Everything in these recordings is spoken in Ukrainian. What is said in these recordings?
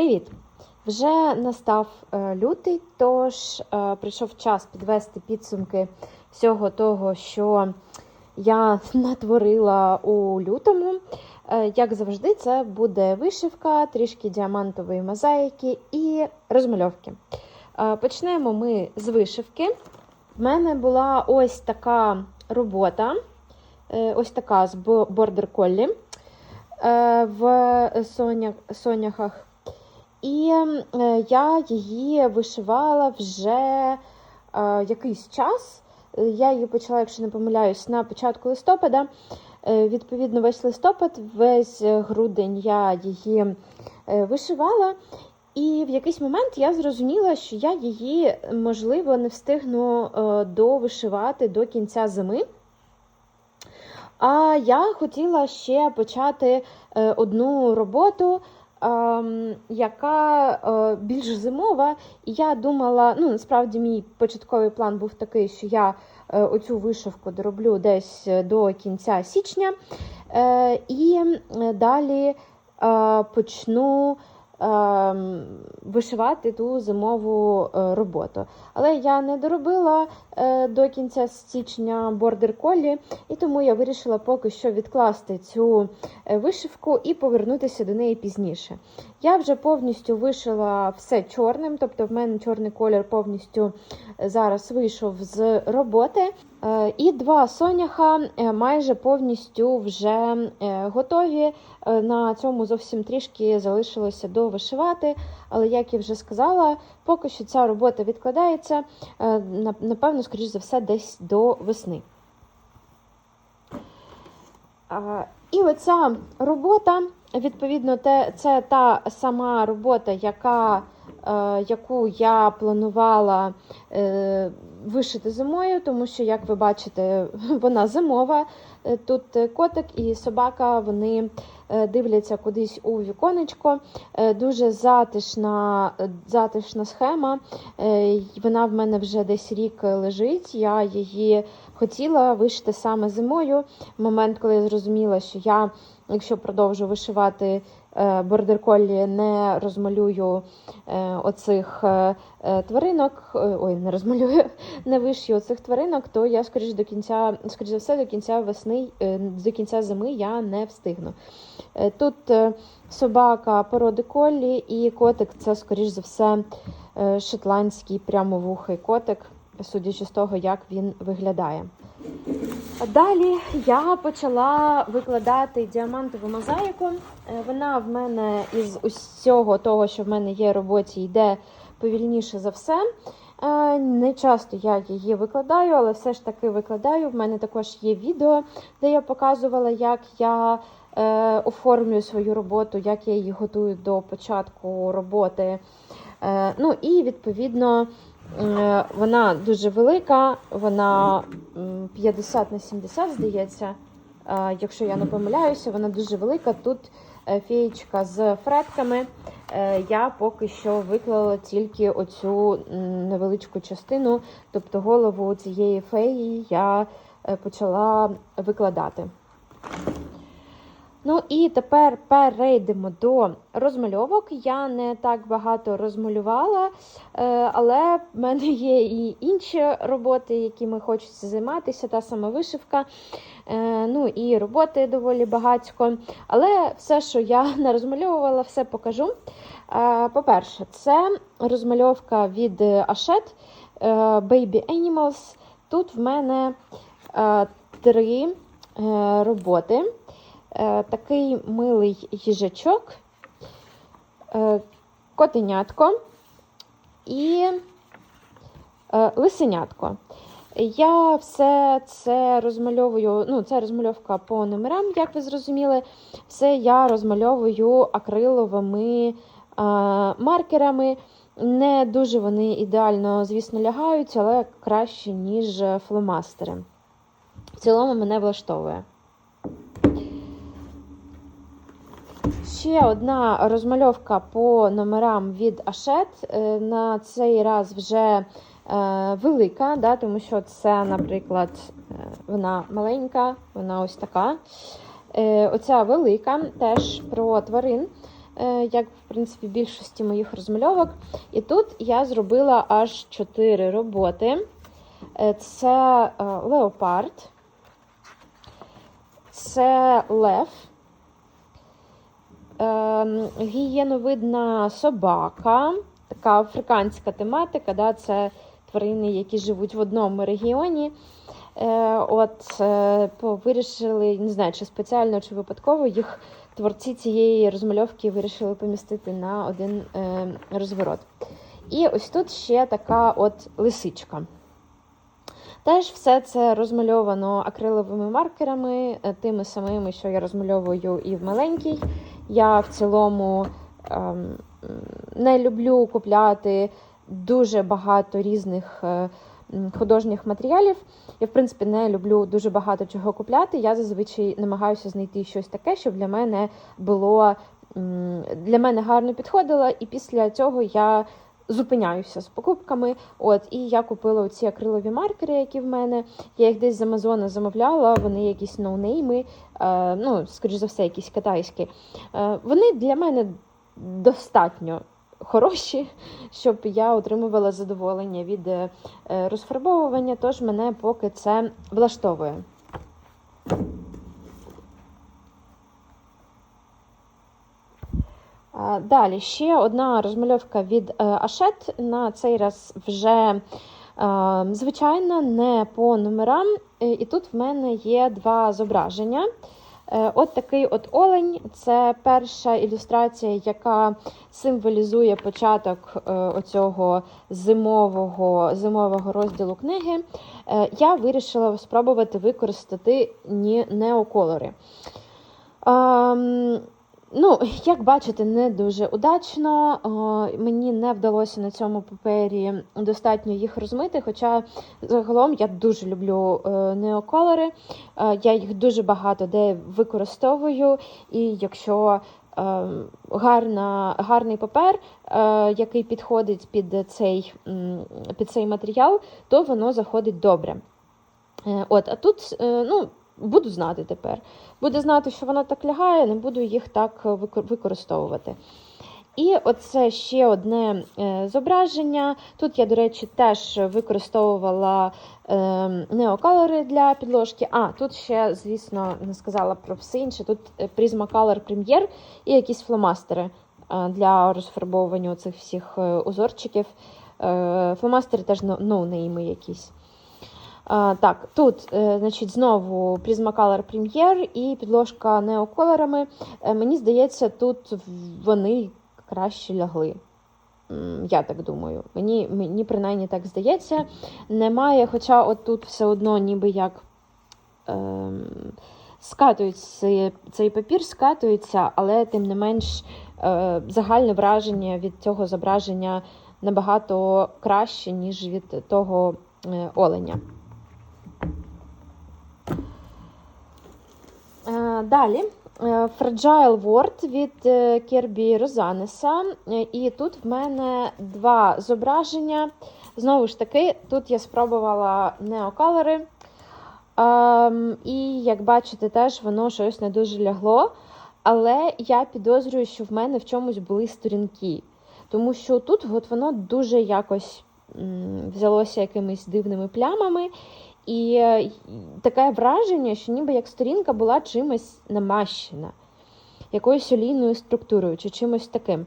Привіт! Вже настав е, лютий, тож е, прийшов час підвести підсумки всього того, що я натворила у лютому. Е, Як завжди, це буде вишивка, трішки діамантової мозаїки і розмальовки. Почнемо ми з вишивки. В мене була ось така робота, ось така з бордер коллі е, в сонях, соняхах. І е, я її вишивала вже е, якийсь час. Я її почала, якщо не помиляюсь, на початку листопада. Е, Відповідно, весь листопад, весь грудень я її вишивала. І в якийсь момент я зрозуміла, що я її, можливо, не встигну довишивати до кінця зими. А я хотіла ще почати одну роботу, яка е, більш зимова. І я думала, ну насправді мій початковий план був такий, що я е, оцю вишивку дороблю десь до кінця січня. Е, і е, далі е, почну. Ем, Вишивати ту зимову е, роботу. Але я не доробила е, до кінця січня бордер колі, і тому я вирішила поки що відкласти цю е, вишивку і повернутися до неї пізніше. Я вже повністю вишила все чорним, тобто в мене чорний колір повністю зараз вийшов з роботи. Е, І два соняха е, майже повністю вже е, готові. На цьому зовсім трішки залишилося довишивати. Але, як я вже сказала, поки що ця робота відкладається, напевно, скоріш за все, десь до весни. І оця робота, відповідно, це та сама робота, яка, яку я планувала вишити зимою, тому що, як ви бачите, вона зимова. Е, Тут е, котик і собака вони е, дивляться кудись у віконечко. Дуже затишна, затишна схема. Вона в мене вже десь рік лежить. Я її хотіла вишити саме зимою. В момент, коли я зрозуміла, що я, якщо продовжу вишивати бордер-коллі, не розмалюю е, оцих е, е, тваринок, е, ой, не розмалюю, не вишию оцих тваринок, то я скоріш до кінця, скоріш за все, до кінця весни, е, до кінця зими я не встигну. Е, Тут е, собака породи коллі і котик це, скоріш за все, е, шотландський прямовухий котик, судячи з того, як він виглядає. Далі я почала викладати діамантову мозаїку. Е, Вона в мене із усього того, що в мене є в роботі, йде повільніше за все. Е, Не часто я її викладаю, але все ж таки викладаю. В мене також є відео, де я показувала, як я е, оформлюю свою роботу, як я її готую до початку роботи. Ну і відповідно. Е, Вона дуже велика, вона 50 на 70, здається. Е, Якщо я не помиляюся, вона дуже велика. Тут е, феєчка з фретками. Я поки що виклала тільки оцю невеличку частину, тобто голову цієї феї я почала викладати. Ну і тепер перейдемо до розмальовок. Я не так багато розмалювала, е, але в мене є і інші роботи, якими хочеться займатися, та сама вишивка. Е, Ну і роботи доволі багатько. Але все, що я не розмальовувала, все покажу. Е, По-перше, це розмальовка від Ашет Baby Animals. Тут в мене три роботи. Е, такий милий їжачок, е, котенятко і е, лисенятко. Я все це розмальовую, ну, це розмальовка по номерам, як ви зрозуміли. Все я розмальовую акриловими маркерами. Не дуже вони ідеально, звісно, лягають, але краще, ніж фломастери. В цілому мене влаштовує. Ще одна розмальовка по номерам від Ашет. Е, На цей раз вже е, велика, да, тому що це, наприклад, е, вона маленька, вона ось така. Оця велика теж про тварин. як в принципі в більшості моїх розмальовок. І тут я зробила аж 4 роботи. Це леопард, це лев, гієновидна собака, така африканська тематика. Да, Це тварини, які живуть в одному регіоні. Е, От е, вирішили, не знаю, чи спеціально, чи випадково їх творці цієї розмальовки вирішили помістити на один е, розворот. І ось тут ще така от лисичка. Теж все це розмальовано акриловими маркерами, тими самими, що я розмальовую і в маленькій. Я в цілому ем, не люблю купляти дуже багато різних е, художніх матеріалів. Я, в принципі, не люблю дуже багато чого купляти. Я зазвичай намагаюся знайти щось таке, щоб для мене було для мене гарно підходило, і після цього я зупиняюся з покупками. От, і я купила ці акрилові маркери, які в мене. Я їх десь з Амазона замовляла, вони якісь ноунейми, е, ну, скоріш за все, якісь китайські. Е, вони для мене достатньо хороші, щоб я отримувала задоволення від е, розфарбовування, тож мене поки це влаштовує. Далі ще одна розмальовка від е, Ашет. На цей раз вже е, звичайна, не по номерам. Е, І тут в мене є два зображення. От такий от олень це перша ілюстрація, яка символізує початок оцього зимового, зимового розділу книги. Я вирішила спробувати використати неоколори. Ну, як бачите, не дуже удачно. Мені не вдалося на цьому папері достатньо їх розмити. Хоча загалом я дуже люблю е, неоколори. Е, Я їх дуже багато де використовую. І якщо е, гарна, гарний папер, який підходить під цей, під цей матеріал, то воно заходить добре. От, а тут, ну, буду знати тепер. Буду знати, що воно так лягає, не буду їх так е, використовувати. І оце ще одне е, зображення. Тут я, до речі, теж використовувала е, неоколори для підложки. А, тут ще, звісно, не сказала про все інше. Тут е, Prismacolor Premier і якісь фломастери для розфарбовування цих всіх узорчиків. Фломастери теж но- ноунейми якісь. Так, тут, е, значить, знову Prismacolor Premier і підложка неоколорами. Е, Мені здається, тут вони краще лягли. Я так думаю. Мені, мені принаймні так здається. Немає, хоча от тут все одно ніби як ем, скатується цей папір, скатується, але тим не менш е, загальне враження від цього зображення набагато краще, ніж від того е, оленя. Е, Далі е, Fragile World від е, Кербі Розанеса. І тут в мене два зображення. Знову ж таки, тут я спробувала неоколори. Ем, І як бачите, теж воно щось не дуже лягло. Але я підозрюю, що в мене в чомусь були сторінки. Тому що тут от воно дуже якось взялося якимись дивними плямами. І е, таке враження, що ніби як сторінка була чимось намащена, якоюсь олійною структурою чи чимось таким.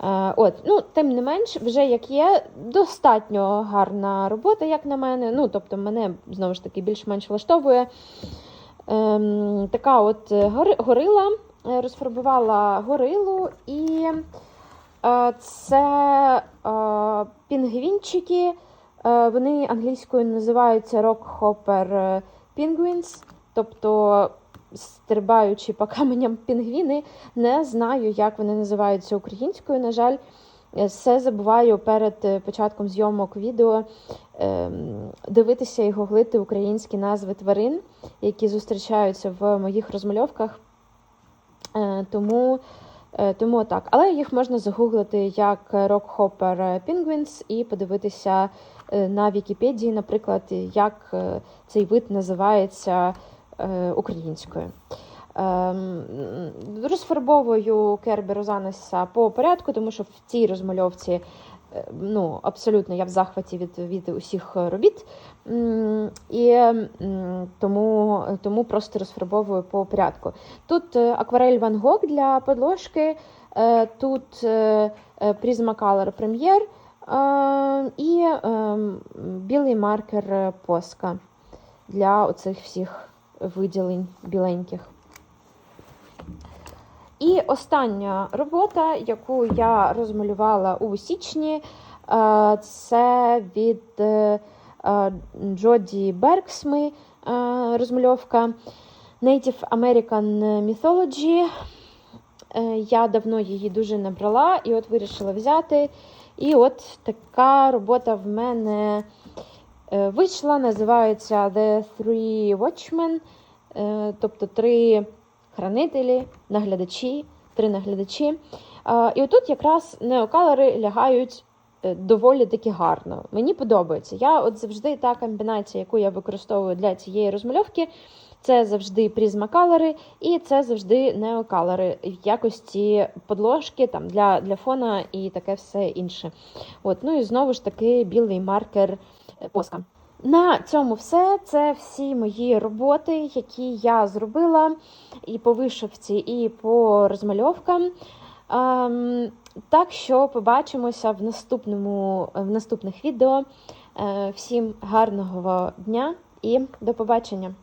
Е, от, ну, Тим не менш, вже як є, достатньо гарна робота, як на мене. Ну, тобто, мене знову ж таки більш-менш влаштовує. Ем, така от е, горила, розфарбувала горилу, і це е, пінгвінчики. Е, Вони англійською називаються Rockhopper Penguins, тобто стрибаючи по каменям пінгвіни. Не знаю, як вони називаються українською. На жаль, Е, все забуваю перед е, початком зйомок відео ем, дивитися і гуглити українські назви тварин, які зустрічаються в моїх розмальовках. Е, Тому, е, тому так. Але їх можна загуглити як Rockhopper Penguins і подивитися е, на Вікіпедії, наприклад, як е, цей вид називається е, українською. Ем, розфарбовую Кербі Розанеса по порядку, тому що в цій розмальовці е, ну, абсолютно я в захваті від, від усіх робіт. І тому, тому просто розфарбовую по порядку. Тут е, акварель Ван Гог для подложки, е, тут е, е, Prismacolor Premier е, і е, білий маркер Поска для оцих всіх виділень біленьких. І остання робота, яку я розмалювала у січні, е, це від е, е, Джоді Бергсми е, розмальовка Native American Mythology. Е, Я давно її дуже не брала і от вирішила взяти. І от така робота в мене е, вийшла, називається The Three Watchmen, е, тобто три хранителі, наглядачі, три наглядачі. І отут якраз неокалори лягають е, доволі таки гарно. Мені подобається. Я от завжди та комбінація, яку я використовую для цієї розмальовки, це завжди призмакалори і це завжди неокалори в якості подложки там, для, для фона і таке все інше. От, ну і знову ж таки білий маркер поска. На цьому все. Це всі мої роботи, які я зробила і по вишивці, і по розмальовкам. Ем, так що побачимося в наступному в наступних відео. Е, всім гарного дня і до побачення!